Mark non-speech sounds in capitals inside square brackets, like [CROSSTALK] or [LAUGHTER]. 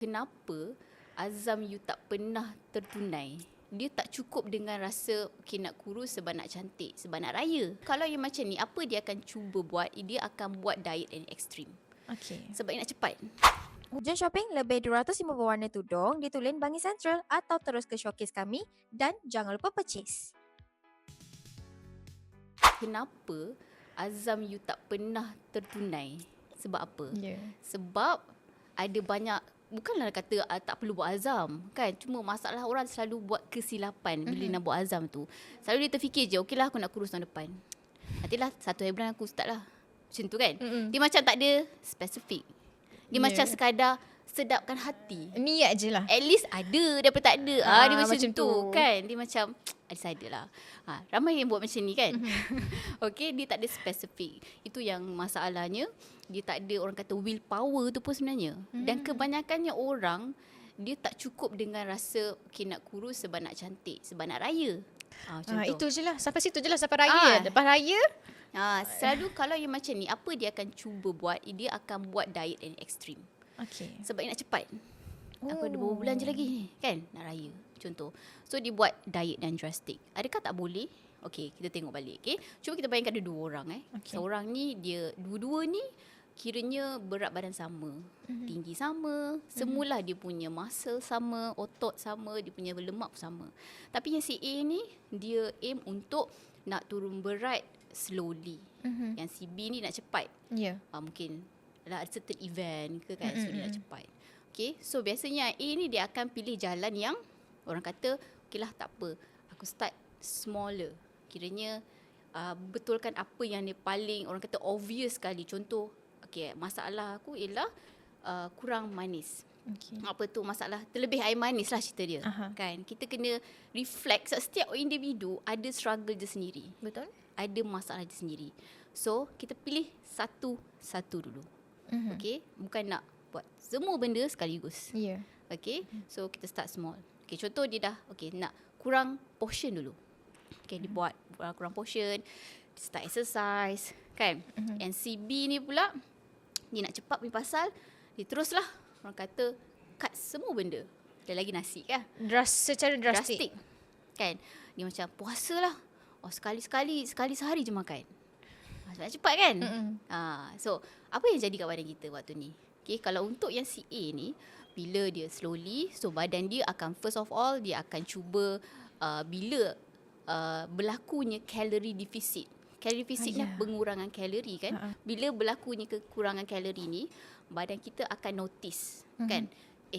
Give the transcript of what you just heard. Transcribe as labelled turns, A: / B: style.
A: kenapa azam you tak pernah tertunai? Dia tak cukup dengan rasa okay, nak kurus sebab nak cantik, sebab nak raya. Kalau yang macam ni, apa dia akan cuba buat? Dia akan buat diet yang ekstrim.
B: Okay.
A: Sebab dia nak cepat.
C: Hujung shopping lebih 250 warna tudung di Tulen Bangi Central atau terus ke showcase kami dan jangan lupa purchase.
A: Kenapa azam you tak pernah tertunai? Sebab apa?
B: Ya. Yeah.
A: Sebab ada banyak bukanlah kata uh, tak perlu buat azam kan cuma masalah orang selalu buat kesilapan bila
B: Mhm.
A: nak buat azam tu selalu dia terfikir je okeylah aku nak kurus tahun depan nantilah satu hari bulan aku start lah macam tu kan
B: Mm-mm.
A: dia macam tak ada spesifik dia
B: Ya.
A: macam sekadar sedapkan hati
B: Niat je lah.
A: At least ada daripada tak ada. Ah,
B: Ah,
A: dia macam,
B: macam
A: tu.
B: tu.
A: kan. Dia macam ada saja lah. Ha, ramai yang buat macam ni kan.
B: Mhm. [LAUGHS]
A: okay, dia tak ada spesifik. Itu yang masalahnya. Dia tak ada orang kata willpower tu pun sebenarnya. Dan
B: Hmm.
A: kebanyakannya orang dia tak cukup dengan rasa okay nak kurus sebab nak cantik, sebab nak raya. Ha,
B: Ah,
A: tu.
B: itu je lah. Sampai situ je lah. Sampai raya.
A: Ah.
B: Lepas raya.
A: Ha, selalu kalau yang macam ni, apa dia akan cuba buat? Dia akan buat diet yang ekstrim.
B: Okay.
A: Sebab dia nak cepat. Aku ada beberapa
B: Oh.
A: bulan je lagi kan nak raya contoh. So dia buat diet dan drastic. Adakah tak boleh? Okey, kita tengok balik. Okey. Cuba kita bayangkan ada dua orang eh.
B: Okey.
A: Seorang ni dia dua-dua ni kiranya berat badan sama,
B: Mhm.
A: tinggi sama, semula dia punya muscle sama, otot sama, dia punya lemak sama. Tapi yang si A ni dia aim untuk nak turun berat slowly.
B: Mhm.
A: Yang si B ni nak cepat
B: Ya.
A: uh, mungkin lah ada certain event ke kan so dia nak
B: Mm-mm.
A: cepat. Okay, so biasanya A ni dia akan pilih jalan yang orang kata okay lah tak apa aku start smaller. Kiranya uh, betulkan apa yang dia paling orang kata obvious sekali. Contoh, okay masalah aku ialah uh, kurang manis.
B: Okay.
A: Apa tu masalah terlebih air manis lah cerita dia.
B: Aha.
A: Kan kita kena reflect sebab setiap individu ada struggle dia sendiri
B: Betul?
A: ada masalah dia sendiri. So, kita pilih satu-satu dulu.
B: Mhm.
A: Okay? Bukan nak buat semua benda sekaligus.
B: Ya.
A: Okay? So, kita start small. Okay, contoh dia dah, okay, nak kurang portion dulu. Okay, dia buat uh, kurang portion, start exercise, kan?
B: Mhm.
A: And si B ni pula, dia nak cepat punya pasal, dia teruslah, orang kata, cut semua benda. Dan lagi nasi kan?
B: Dras secara drastik.
A: drastik. Kan? Dia macam puasa lah. Oh sekali-sekali, sekali sehari je makan. Sebab nak cepat kan?
B: Mm-mm.
A: Ha, so, apa yang jadi kat badan kita waktu ni? Okay, kalau untuk yang si A ni, bila dia slowly, so badan dia akan first of all, dia akan cuba uh, bila uh, berlakunya calorie deficit. Calorie deficit ni
B: Ah, ya.
A: pengurangan kalori kan?
B: Ha-ha.
A: Bila berlakunya kekurangan kalori ni, badan kita akan notice
B: Mhm.
A: kan?